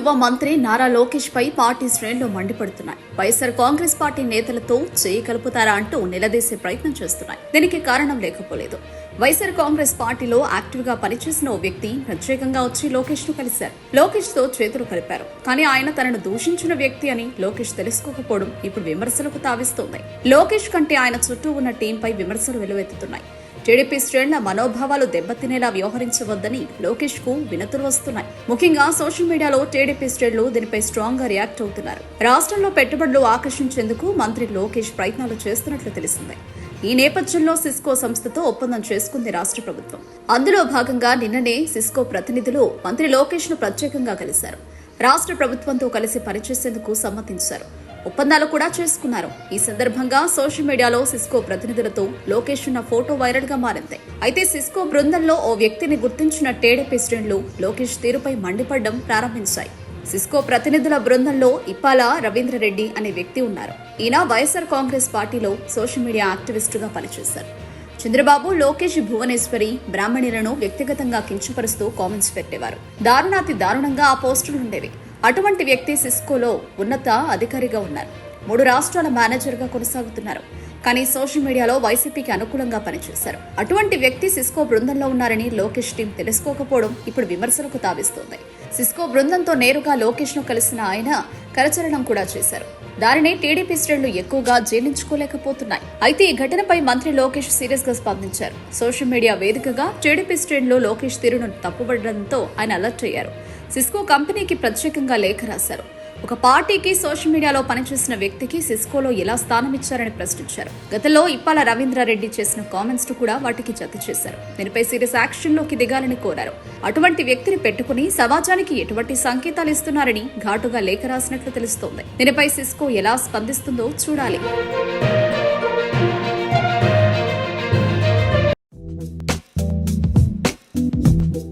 యువ మంత్రి నారా లోకేష్ పై పార్టీ శ్రేణులు మండిపడుతున్నాయి. వైఎస్ఆర్ కాంగ్రెస్ పార్టీ నేతలతో చేయి కలుపుతారా అంటూ నిలదీసే ప్రయత్నం చేస్తున్నాయి. దీనికి కారణం లేకపోలేదు. వైఎస్ఆర్ కాంగ్రెస్ పార్టీలో యాక్టివ్గా పనిచేసిన ఓ వ్యక్తి ప్రత్యేకంగా వచ్చి లోకేష్ను కలిశారు. లోకేష్తో చేతులు కలిపారు. కానీ ఆయన తనను దూషించిన వ్యక్తి అని లోకేష్ తెలుసుకోకపోవడం ఇప్పుడు విమర్శలకు తావిస్తోంది. లోకేష్ కంటే ఆయన చుట్టూ ఉన్న టీంపై విమర్శలు వెలువెత్తుతున్నాయి. టీడీపీ శ్రేణుల మనోభావాలు దెబ్బతినేలా వ్యవహరించవద్దని లోకేష్కు వినతులు వస్తున్నాయి. ముఖ్యంగా సోషల్ మీడియాలో టీడీపీ శ్రేణులు దీనిపై స్ట్రాంగ్గా రియాక్ట్ అవుతున్నారు. రాష్ట్రంలో పెట్టుబడులు ఆకర్షించేందుకు మంత్రి లోకేష్ ప్రయత్నాలు చేస్తున్నట్లు తెలిసింది. ఈ నేపథ్యంలో సిస్కో సంస్థతో ఒప్పందం చేసుకుంది రాష్ట్ర ప్రభుత్వం. అందులో భాగంగా నిన్ననే సిస్కో ప్రతినిధులు మంత్రి లోకేష్ను ప్రత్యేకంగా కలిశారు. రాష్ట్ర ప్రభుత్వంతో కలిసి పనిచేసేందుకు సమ్మతించారు. ఒప్పందాలు కూడా చేసుకున్నారు. ఈ సందర్భంగా సోషల్ మీడియాలో సిస్కో ప్రతినిధులతో లోకేష్ ఉన్న ఫోటో వైరల్గా మారింది. అయితే సిస్కో బృందంలో ఓ వ్యక్తిని గుర్తించిన టీడీపీ శ్రేణులు లోకేష్ తీరుపై మండిపడడం ప్రారంభించాయి. సిస్కో ప్రతినిధుల బృందంలో ఇప్పాల రవీంద్రరెడ్డి అనే వ్యక్తి ఉన్నారు. ఈయన వైఎస్ఆర్ కాంగ్రెస్ పార్టీలో సోషల్ మీడియా యాక్టివిస్టుగా పనిచేశారు. చంద్రబాబు లోకేష్ భువనేశ్వరి బ్రాహ్మణులను వ్యక్తిగతంగా కించపరుస్తూ కామెంట్స్ పెట్టేవారు. దారుణాతి దారుణంగా ఆ పోస్టులు ఉండేవి. అటువంటి వ్యక్తి సిస్కోలో ఉన్నత అధికారిగా ఉన్నారు. మూడు రాష్ట్రాల మేనేజర్గా కొనసాగుతున్నారు. కానీ సోషల్ మీడియాలో వైసీపీకి అనుకూలంగా పనిచేశారు. అటువంటి వ్యక్తి సిస్కో బృందంలో ఉన్నారని లోకేష్ టీం తెలుసుకోకపోవడం ఇప్పుడు విమర్శలకు తావిస్తోంది. సిస్కో బృందంతో నేరుగా లోకేష్ను కలిసిన ఆయన కరచరణం కూడా చేశారు. దానిని టీడీపీ శ్రేణులు ఎక్కువగా జీర్ణించుకోలేకపోతున్నాయి. అయితే ఈ ఘటనపై మంత్రి లోకేష్ సీరియస్గా స్పందించారు. సోషల్ మీడియా వేదికగా టీడీపీ శ్రేణులు లోకేష్ తీరును తప్పుబడడంతో ఆయన అలర్ట్ అయ్యారు. సిస్కో కంపెనీకి ప్రత్యేకంగా లేఖ రాశారు. ఒక పార్టీకి సోషల్ మీడియాలో పనిచేసిన వ్యక్తికి సిస్కోలో ఎలా స్థానం ఇచ్చారని ప్రశ్నించారు. గతంలో ఇప్పాల రవీంద్రారెడ్డి చేసిన కామెంట్స్ను కూడా వాటికి జత చేశారు. దీనిపై సీరియస్ యాక్షన్లోకి దిగాలని కోరారు. అటువంటి వ్యక్తిని పెట్టుకుని సమాజానికి ఎటువంటి సంకేతాలు ఇస్తున్నారని ఘాటుగా లేఖ రాసినట్లు తెలుస్తోంది. దీనిపై సిస్కో ఎలా స్పందిస్తుందో చూడాలి.